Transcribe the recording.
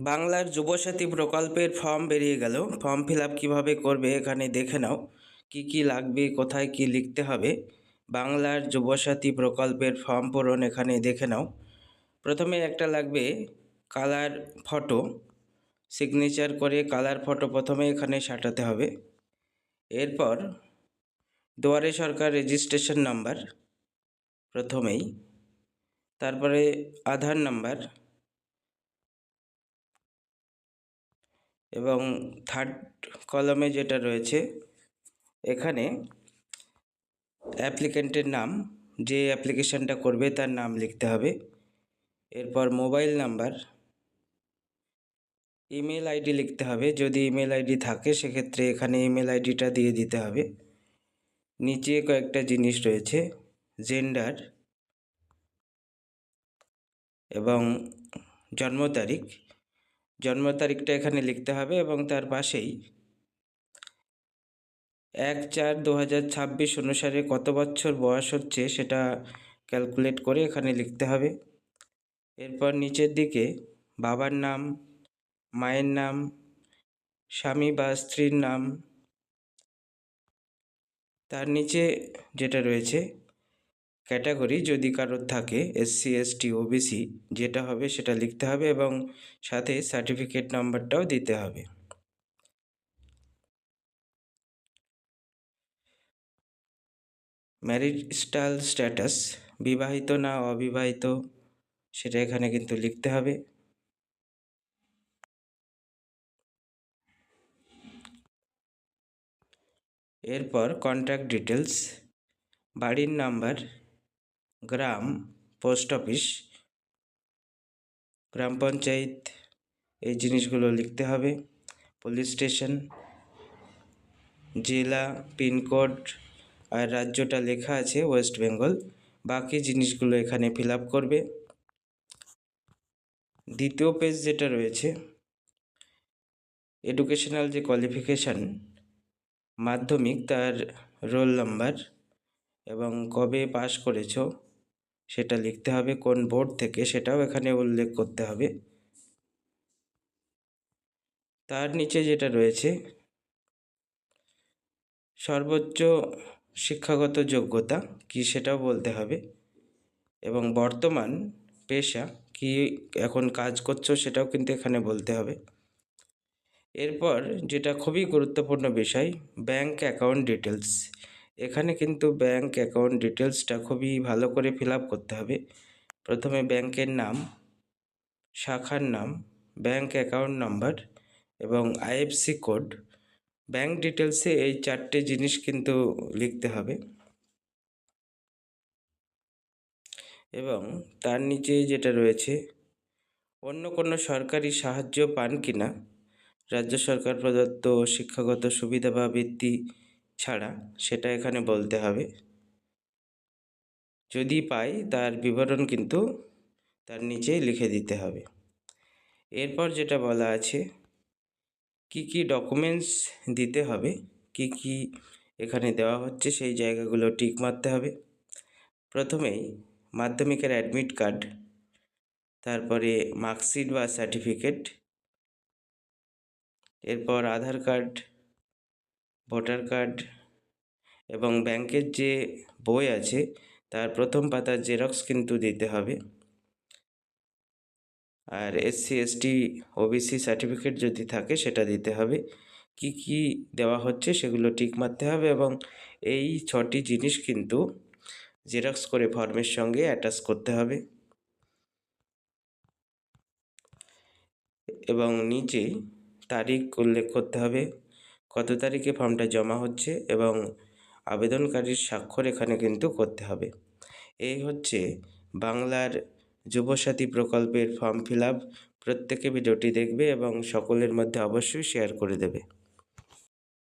বাংলার যুবসাথী প্রকল্পের ফর্ম বেরিয়ে গেল। ফর্ম ফিল আপ কীভাবে করবে এখানে দেখে নাও। কি কি লাগবে, কোথায় কি লিখতে হবে। বাংলার যুবসাথী প্রকল্পের ফর্ম পূরণ এখানে দেখে নাও। প্রথমে একটা লাগবে কালার ফটো। সিগনেচার করে কালার ফটো প্রথমে এখানে সাঁটাতে হবে। এরপর দুয়ারে সরকার রেজিস্ট্রেশন নাম্বার প্রথমেই। তারপরে আধার নাম্বার এবং থার্ড কলমে যেটা রয়েছে, এখানে অ্যাপ্লিক্যান্টের নাম, যে অ্যাপ্লিকেশানটা করবে তার নাম লিখতে হবে। এরপর মোবাইল নাম্বার ইমেল আইডি লিখতে হবে। যদি ইমেল আইডি থাকে, সেক্ষেত্রে এখানে ইমেল আইডিটা দিয়ে দিতে হবে। নিচে কয়েকটা জিনিস রয়েছে জেন্ডার এবং জন্ম তারিখ। জন্ম তারিখটা এখানে লিখতে হবে এবং তার পাশেই এক চার দু হাজার ছাব্বিশ অনুসারে কত বছর বয়স হচ্ছে সেটা ক্যালকুলেট করে এখানে লিখতে হবে। এরপর নিচের দিকে বাবার নাম, মায়ের নাম, স্বামী বা স্ত্রীর নাম, তার নিচে যেটা রয়েছে ক্যাটাগরি যদি কারোর থাকে এসসি এসটি ওবিসি যেটা হবে সেটা লিখতে হবে এবং সাথে সার্টিফিকেট নাম্বারটাও দিতে হবে। ম্যারিটাল স্ট্যাটাস বিবাহিত না অবিবাহিত, সেটা এখানে কিন্তু লিখতে হবে। এরপর কন্ট্যাক্ট ডিটেলস বাড়ির নাম্বার গ্রাম পোস্ট অফিস। গ্রাম পঞ্চায়েত এই জিনিসগুলো লিখতে হবে। পুলিশ স্টেশন, জেলা, পিনকোড আর রাজ্যটা লেখা আছে ওয়েস্ট বেঙ্গল। বাকি জিনিসগুলো এখানে ফিল করবে। দ্বিতীয় পেজ যেটা রয়েছে, এডুকেশনাল যে কোয়ালিফিকেশান মাধ্যমিক তার রোল নাম্বার এবং কবে পাশ করেছ সেটা লিখতে হবে, কোন বোর্ড থেকে সেটাও এখানে উল্লেখ করতে হবে। তার নিচে যেটা রয়েছে, সর্বোচ্চ শিক্ষাগত যোগ্যতা কি সেটাও বলতে হবে এবং বর্তমান পেশা কি এখন কাজ করছ সেটাও কিন্তু এখানে বলতে হবে। এরপর যেটা খুবই গুরুত্বপূর্ণ বিষয়, ব্যাংক অ্যাকাউন্ট ডিটেলস এখানে কিন্তু ব্যাংক অ্যাকাউন্ট ডিটেলসটা খুবই ভালো করে ফিল করতে হবে। প্রথমে ব্যাংকের নাম, শাখার নাম ব্যাংক অ্যাকাউন্ট নাম্বার এবং আইএফসি কোড ব্যাংক ডিটেলসে এই চারটে জিনিস কিন্তু লিখতে হবে। এবং তার নিচে যেটা রয়েছে, অন্য কোনো সরকারি সাহায্য পান কিনা? রাজ্য সরকার প্রদত্ত শিক্ষাগত সুবিধা বা বৃত্তি ছাড়া সেটা এখানে বলতে হবে। যদি পাই তার বিবরণ কিন্তু তার নিচেই লিখে দিতে হবে। এরপর যেটা বলা আছে, কি কি ডকুমেন্টস দিতে হবে, কি কি এখানে দেওয়া হচ্ছে সেই জায়গাগুলো টিক মারতে হবে। প্রথমেই মাধ্যমিকের অ্যাডমিট কার্ড তারপরে মার্কশিট বা সার্টিফিকেট এরপর আধার কার্ড ভোটার কার্ড এবং ব্যাংকের যে বই আছে, তার প্রথম পাতার জেরক্স কিন্তু দিতে হবে। আর এসসি এসটি ওবিসি সার্টিফিকেট যদি থাকে, সেটা দিতে হবে। কি কি দেওয়া হচ্ছে সেগুলো টিক মারতে হবে এবং এই ছটি জিনিস কিন্তু জেরক্স করে ফর্মের সঙ্গে অ্যাটাচ করতে হবে। এবং নিচে তারিখ উল্লেখ করতে হবে। কত তারিখে ফর্মটা জমা হচ্ছে এবং আবেদনকারীর স্বাক্ষর এখানে কিন্তু করতে হবে। এই হচ্ছে বাংলার যুবসাথী প্রকল্পের ফর্ম ফিল আপ। প্রত্যেকে ভিডিওটি দেখবে এবং সকলের মধ্যে অবশ্যই শেয়ার করে দেবে।